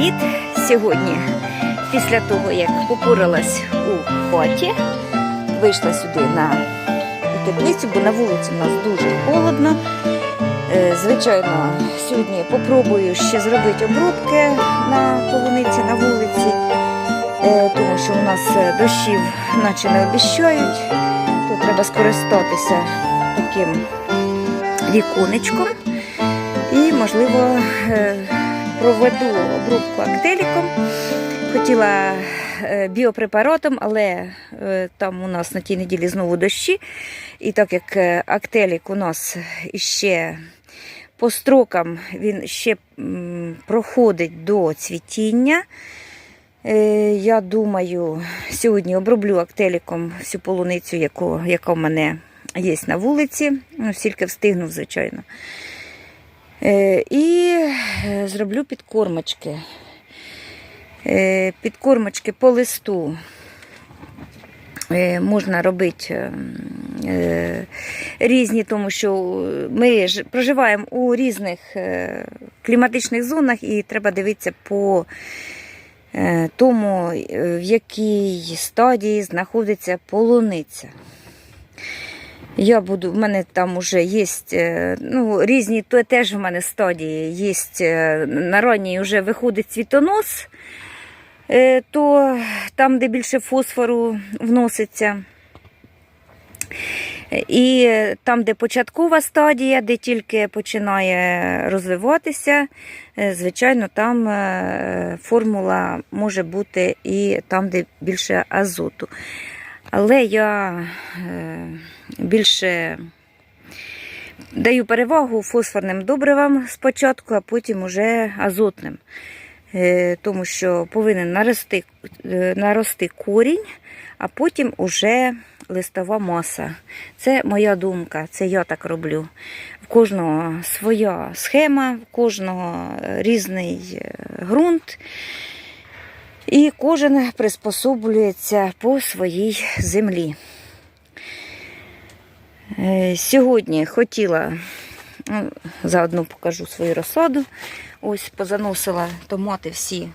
Привіт! Сьогодні, після того, як попоралась у хаті, вийшла сюди на теплицю, бо на вулиці у нас дуже холодно. Е, Звичайно, сьогодні попробую ще зробити обробки на полуниці на вулиці, е, тому що у нас е, дощів наче не обіщають, то треба скористатися таким віконечком. І, можливо, проведу обробку актеліком. Хотіла е, біопрепаратом, але е, там у нас на тій неділі знову дощі. І так як е, актелік у нас ще по строкам він ще проходить до цвітіння. Я думаю, сьогодні оброблю актеліком всю полуницю, яку, яка в мене є на вулиці. Ну, стільки встигну, звичайно. Е, І е, зроблю підкормочки. Е, Підкормочки по листу можна робити е, е, різні, тому що ми проживаємо у різних кліматичних зонах і треба дивитися по тому, в якій стадії знаходиться полуниця. Я буду, в мене там вже є ну, різні, то теж в мене стадії є на ранній вже виходить цвітонос, е, то там, де більше фосфору вноситься. І там, де початкова стадія, де тільки починає розвиватися, е, звичайно, там е, формула може бути і там, де більше азоту. Але я е, більше даю перевагу фосфорним добривам спочатку, а потім уже азотним. Е, Тому що повинен нарости, е, нарости корінь, а потім уже листова маса. Це моя думка, це я так роблю. В кожного своя схема, в кожного різний е, ґрунт. І кожен приспособлюється по своїй землі. Е, Сьогодні хотіла, ну, заодно покажу свою розсаду. Ось позаносила томати всі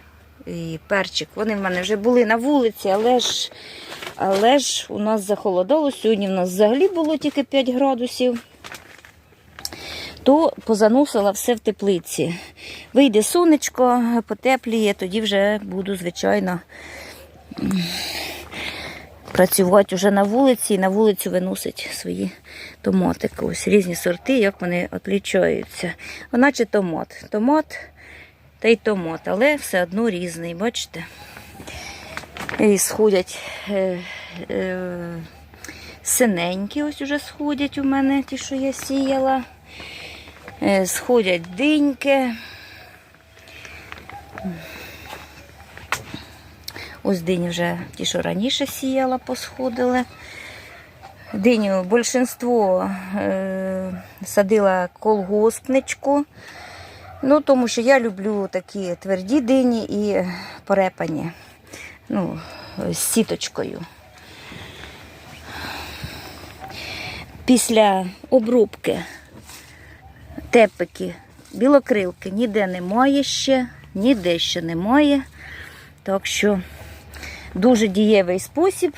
і перчик. Вони в мене вже були на вулиці, але ж, але ж у нас захолодало. Сьогодні в нас взагалі було тільки 5 градусів. То позаносила все в теплиці. Вийде сонечко, потепліє, тоді вже буду, звичайно, працювати вже на вулиці і на вулицю виносить свої томатики. Ось різні сорти, як вони відлічаються. Наче томат. Томат та й томат, але все одно різний, бачите? І сходять е, е, синенькі, ось уже сходять у мене, ті, що я сіяла. Е, Сходять диньки. Ось дині вже ті, що раніше сіяла, посходили. Диню більшинство е, садила колгоспничку. Ну, тому що я люблю такі тверді дині і порепані. Ну, з сіточкою. Після обробки тепики, білокрилки ніде немає ще, ніде ще немає. Так що дуже дієвий спосіб.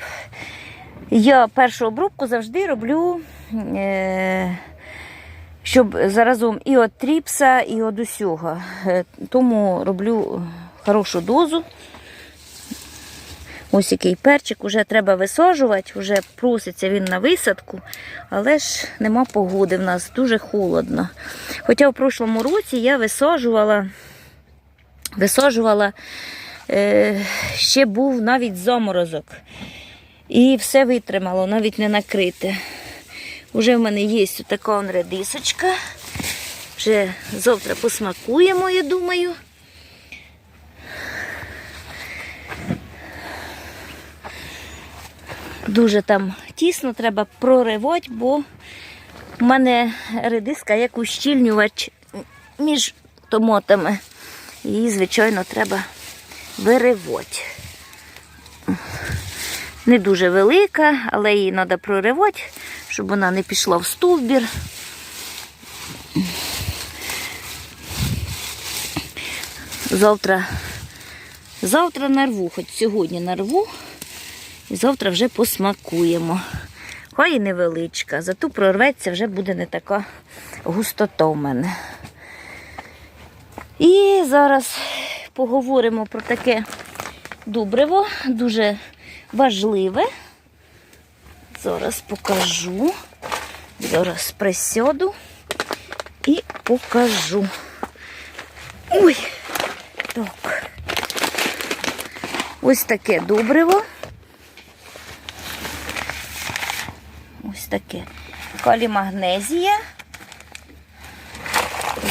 Я першу обробку завжди роблю, е, щоб заразом і від тріпса, і від усього. Е, Тому роблю хорошу дозу. Ось який перчик, вже треба висаджувати, вже проситься він на висадку, але ж нема погоди в нас, дуже холодно. Хоча в прошлому році я висаджувала, висаджувала ще був навіть заморозок. І все витримало, навіть не накрите. Уже в мене є така редисочка. Вже завтра посмакуємо, я думаю. Дуже там тісно, треба проривати, бо в мене редиска як ущільнювач між томатами. Її, звичайно, треба виривати. Не дуже велика, але її треба проривати, щоб вона не пішла в стовбір. Завтра, завтра нарву, хоч сьогодні нарву, і завтра вже посмакуємо. Хай і невеличка, зато прорветься вже буде не така густота в мене. І зараз поговоримо про таке добриво, дуже важливе. Зараз покажу. Зараз присяду і покажу. Ой, так. Ось таке добриво. Ось таке. Калімагнезія.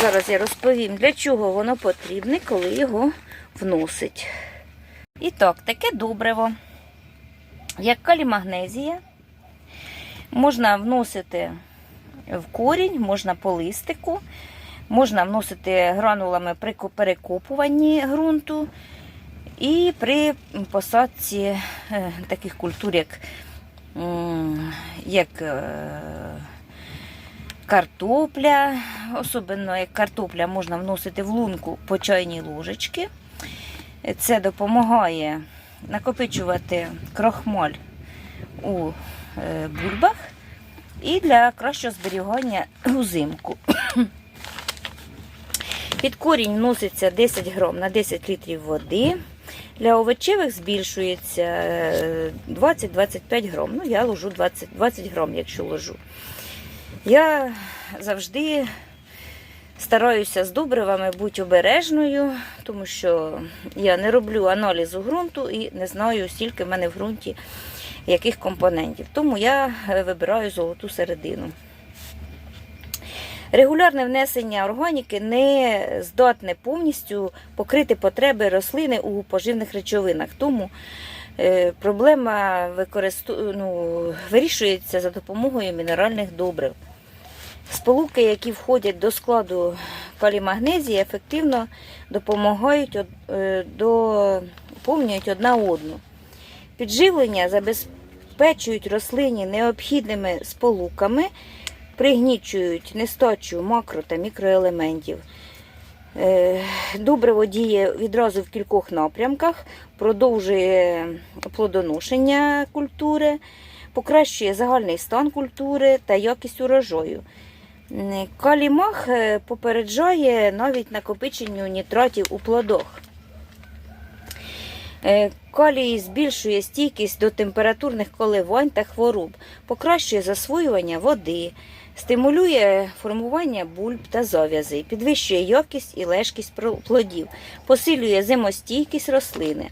Зараз я розповім, для чого воно потрібне, коли його вносить. І так, таке добриво, як калімагнезія, можна вносити в корінь, можна по листику, можна вносити гранулами при перекопуванні ґрунту і при посадці е, таких культур, як, як е, картопля, особливо як картопля можна вносити в лунку по чайній ложечки. Це допомагає накопичувати крохмаль у е, бульбах і для кращого зберігання узимку. Під корінь вноситься 10 грам на 10 літрів води. Для овочевих збільшується е, 20-25 грам. Ну, я ложу 20, 20 грам, якщо ложу. Я завжди стараюся з добривами бути обережною, тому що я не роблю аналізу ґрунту і не знаю, скільки в мене в ґрунті яких компонентів. Тому я е, вибираю золоту середину. Регулярне внесення органіки не здатне повністю покрити потреби рослини у поживних речовинах. Тому е, проблема використу... ну, вирішується за допомогою мінеральних добрив. Сполуки, які входять до складу калімагнезії, ефективно допомагають е, доповнюють одна одну. Підживлення забезпечують рослині необхідними сполуками, пригнічують нестачу макро та мікроелементів. Е, Добриво діє відразу в кількох напрямках, продовжує плодоношення культури, покращує загальний стан культури та якість урожаю. М, Калімах е, попереджає навіть накопиченню нітратів у плодах. Е, Калій збільшує стійкість до температурних коливань та хвороб, покращує засвоювання води, стимулює формування бульб та зав'язей, підвищує якість і лежкість плодів, посилює зимостійкість рослини.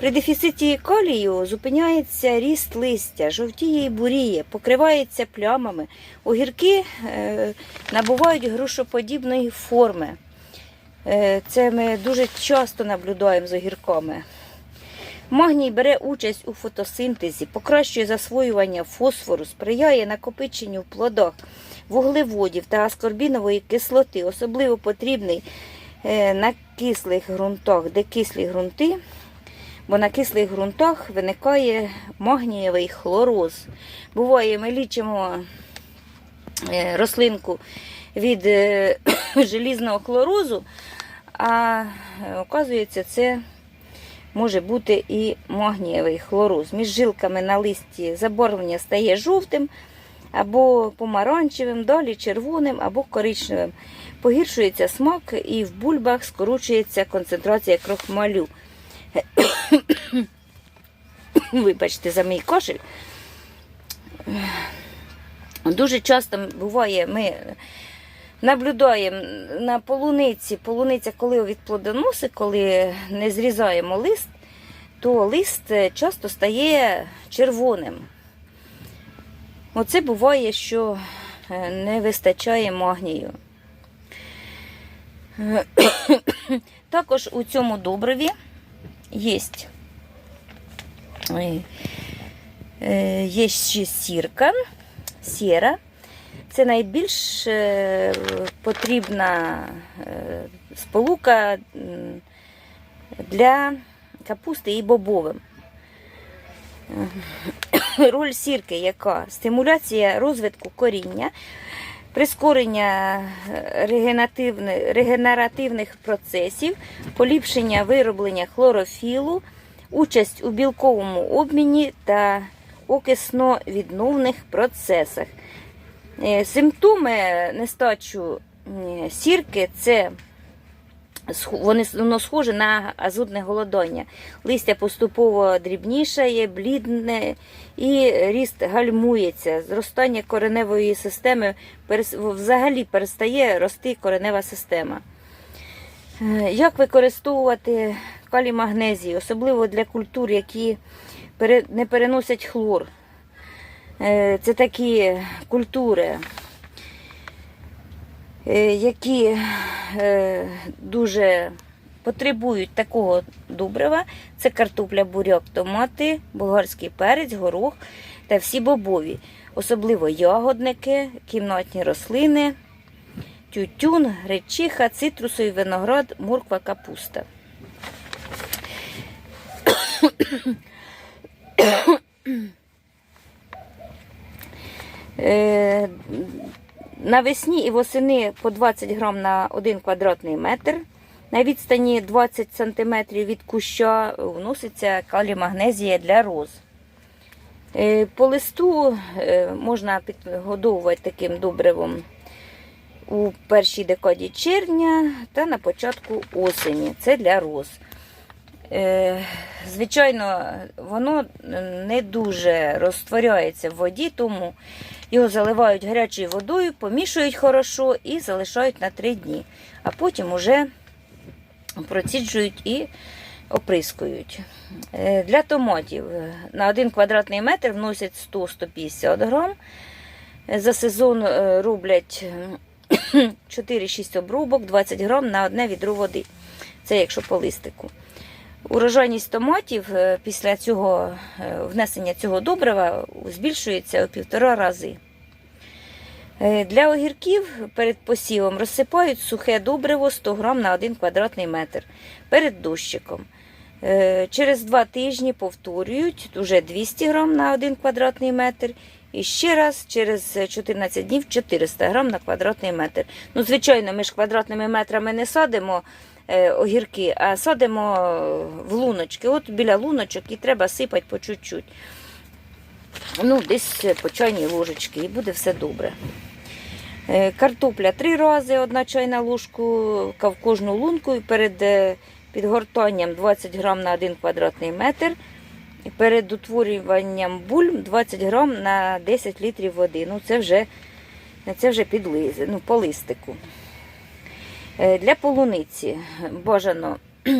При дефіциті калію зупиняється ріст листя, жовтіє і буріє, покривається плямами. Огірки е, набувають грушоподібної форми. Е, це ми дуже часто наблюдаємо з огірками. Магній бере участь у фотосинтезі, покращує засвоювання фосфору, сприяє накопиченню в плодах вуглеводів та аскорбінової кислоти, особливо потрібний е, на кислих ґрунтах, де кислі ґрунти, бо на кислих ґрунтах виникає магнієвий хлороз. Буває, ми лічимо е, рослинку від е, желізного хлорозу, а е, оказується, це може бути і магнієвий хлороз. Між жилками на листі забарвлення стає жовтим або помаранчевим, далі червоним або коричневим. Погіршується смак і в бульбах скорочується концентрація крохмалю. Вибачте за мій кашель. Дуже часто буває, ми наблюдаємо на полуниці, полуниця, коли відплодоносить, коли не зрізаємо лист, то лист е, часто стає червоним. Оце буває, що е, не вистачає магнію. Е, Також у цьому добриві є, е, є ще сірка, сіра. Це найбільш е, потрібна е, сполука для капусти і бобовим. Роль сірки, яка стимуляція розвитку коріння, прискорення регенеративних процесів, поліпшення вироблення хлорофілу, участь у білковому обміні та окисно-відновних процесах. Е, Симптоми нестачу е, сірки це вони воно схоже на азотне голодання. Листя поступово дрібнішає, блідне і ріст гальмується. Зростання кореневої системи взагалі перестає рости коренева система. Е, Як використовувати калій магнезій, особливо для культур, які не переносять хлор? Е, Це такі культури, які е, дуже потребують такого добрива. Це картопля, буряк, томати, болгарський перець, горох та всі бобові, особливо ягодники, кімнатні рослини, тютюн, гречиха, цитрусовий виноград, морква, капуста. Навесні і восени по 20 грам на 1 квадратний метр. На відстані 20 см від куща вноситься калій магнезія для роз. Е, По листу е, можна підгодовувати таким добривом у першій декаді червня та на початку осені. Це для роз. Е, Звичайно, воно не дуже розтворяється в воді, тому його заливають гарячою водою, помішують хорошо і залишають на 3 дні. А потім уже проціджують і оприскують. Е, Для томатів е, на 1 квадратний метр вносять 100-150 грам. Е, За сезон роблять е, 4-6 обрубок, 20 грам на одне відро води. Це якщо по листику. Урожайність томатів е, після цього е, внесення цього добрива збільшується у півтора рази. Е, Для огірків перед посівом розсипають сухе добриво 100 грам на 1 квадратний метр перед дощиком. Через два тижні повторюють уже 200 грам на 1 квадратний метр. І ще раз через 14 днів 400 грам на квадратний метр. Ну, звичайно, ми ж квадратними метрами не садимо огірки, а садимо в луночки. От біля луночок і треба сипати по чуть-чуть. Ну, десь по чайній ложечці, і буде все добре. Е, Картопля три рази, одна чайна ложку в кожну лунку. І перед е, підгортанням 20 грам на 1 квадратний метр. Перед утворюванням бульб 20 грам на 10 літрів води. Ну, це вже, це вже під лизи, ну, по листику. Е, Для полуниці бажано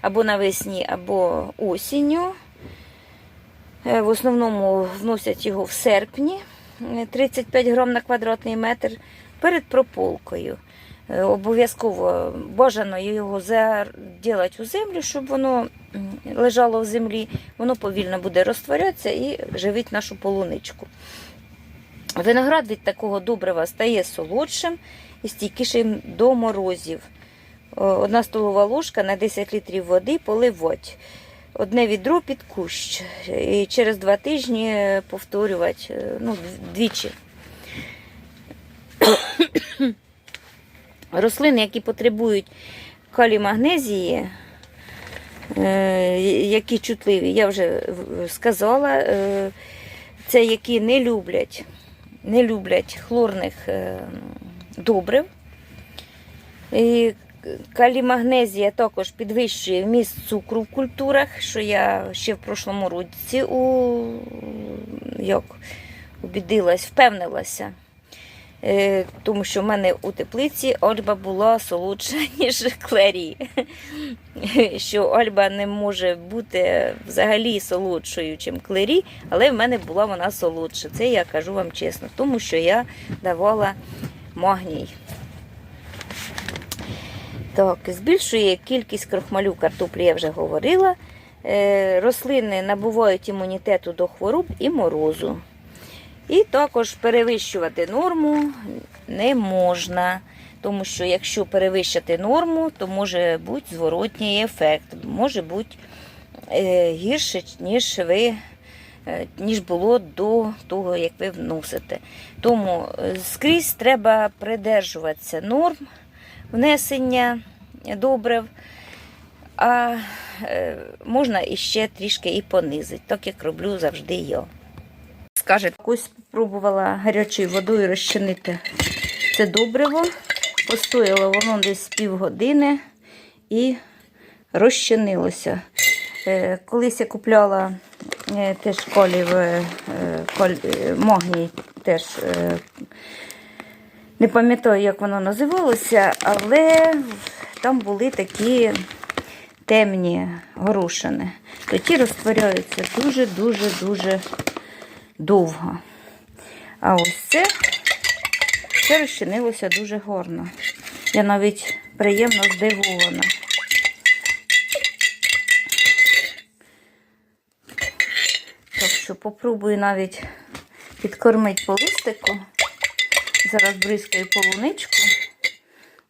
або навесні, або осінню. Е, В основному вносять його в серпні е, 35 грам на квадратний метр перед прополкою. Е, Обов'язково бажано його заділати у землю, щоб воно лежало в землі. Воно повільно буде розтворятися і живить нашу полуничку. Виноград від такого добрива стає солодшим стійкішим до морозів. Одна столова ложка на 10 літрів води поливать. Одне відро під кущ. І через два тижні повторювати е, ну, двічі. Рослини, які потребують калій магнезії, е, які чутливі, я вже сказала, е, це які не люблять, не люблять хлорних е, добрив. І калій магнезія також підвищує вміст цукру в культурах, що я ще в прошлому році у, як, убідилась, впевнилася. Е, тому що в мене у теплиці ольба була солодша, ніж клері. Що ольба не може бути взагалі солодшою, ніж клері, але в мене була вона солодша. Це я кажу вам чесно, тому що я давала магній. Так, збільшує кількість крохмалю картоплі, я вже говорила. Е, Рослини набувають імунітету до хвороб і морозу. І також перевищувати норму не можна. Тому що якщо перевищити норму, то може бути зворотній ефект, може бути е, гірше, ніж ви ніж було до того, як ви вносите. Тому е, скрізь треба придержуватися норм внесення добрив, а е, можна іще трішки і понизити, так як роблю завжди я. Скаже, ось спробувала гарячою водою розчинити це добриво. Постояло воно десь півгодини і розчинилося. Е, Колись я купляла е, теж колів, е, е, магній теж. е, Не пам'ятаю, як воно називалося, але там були такі темні горошини. То ті розтворяються дуже-дуже-дуже довго. А ось це, це розчинилося дуже гарно. Я навіть приємно здивована. Попробую навіть підкормити по листику. Зараз бризкаю полуничку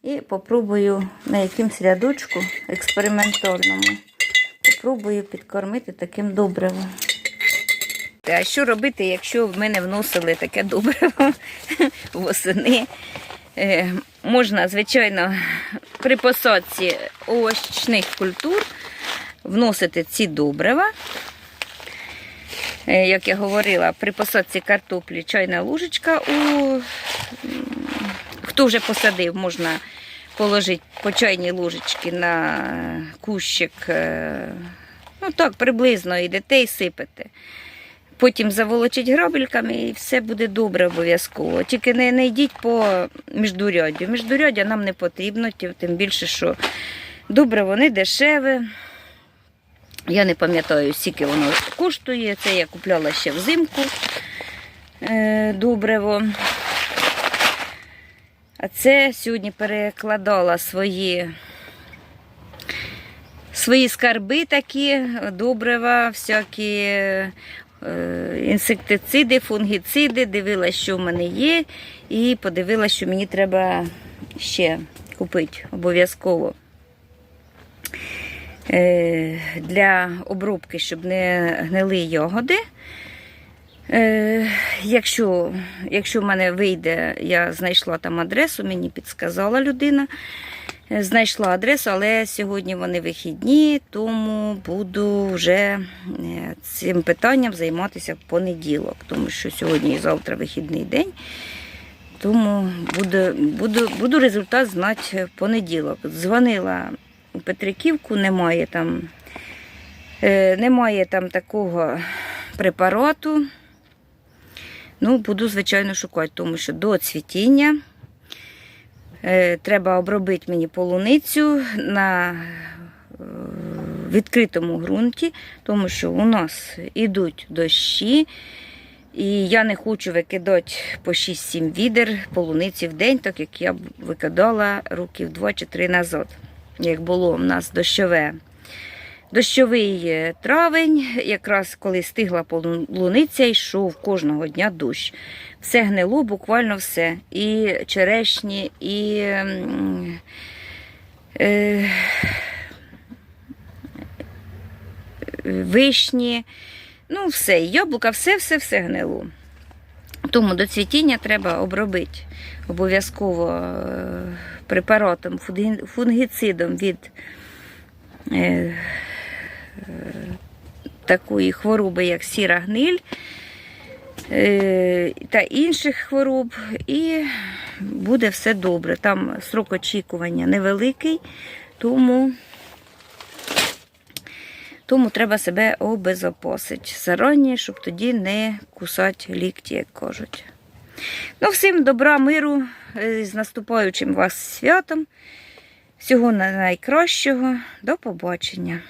і попробую на якимсь рядочку експериментальному. Попробую підкормити таким добривом. А що робити, якщо в мене вносили таке добриво восени? Е, можна, звичайно, при посадці овочних культур вносити ці добрива. Е, як я говорила, при посадці картоплі чайна ложечка. У... Хто вже посадив, можна положити по чайній ложечці на кущик. е, Ну так, приблизно йдете і сипете. Потім заволочить грабельками і все буде добре обов'язково. Тільки не, не йдіть по міждуряддю. Міждуряддя нам не потрібно, тим більше, що добре, вони дешеві. Я не пам'ятаю, скільки воно коштує. Це я купляла ще взимку е, добриво. А це сьогодні перекладала свої, свої скарби такі, добрива, всякі е, інсектициди, фунгіциди. Дивилася, що в мене є, і подивилася, що мені треба ще купити обов'язково. Е, Для обробки, щоб не гнили ягоди. Е, якщо, якщо в мене вийде, я знайшла там адресу, мені підсказала людина. Е, Знайшла адресу, але сьогодні вони вихідні, тому буду вже цим питанням займатися в понеділок, тому що сьогодні і завтра вихідний день. Тому буду, буду, буду результат знати в понеділок. Дзвонила у Петриківку, немає там, е, немає там такого препарату. Ну, буду, звичайно, шукати, тому що до цвітіння е, треба обробити мені полуницю на е, відкритому ґрунті, тому що у нас йдуть дощі. І я не хочу викидати по 6-7 відер полуниці в день, так як я викидала років 2 чи 3 назад, як було в нас дощове. Дощовий е, травень, якраз коли стигла полуниця, йшов кожного дня дощ. Все гнило, буквально все. І черешні, і е, вишні, ну все, яблука, все-все-все гнило. Тому до цвітіння треба обробити обов'язково е, препаратом, фунгіцидом від е, такої хвороби, як сіра гниль е, та інших хвороб, і буде все добре. Там срок очікування невеликий, тому, тому треба себе обезопасити зарані, щоб тоді не кусати лікті, як кажуть. Ну, всім добра, миру, е, з наступаючим вас святом. Всього найкращого. До побачення.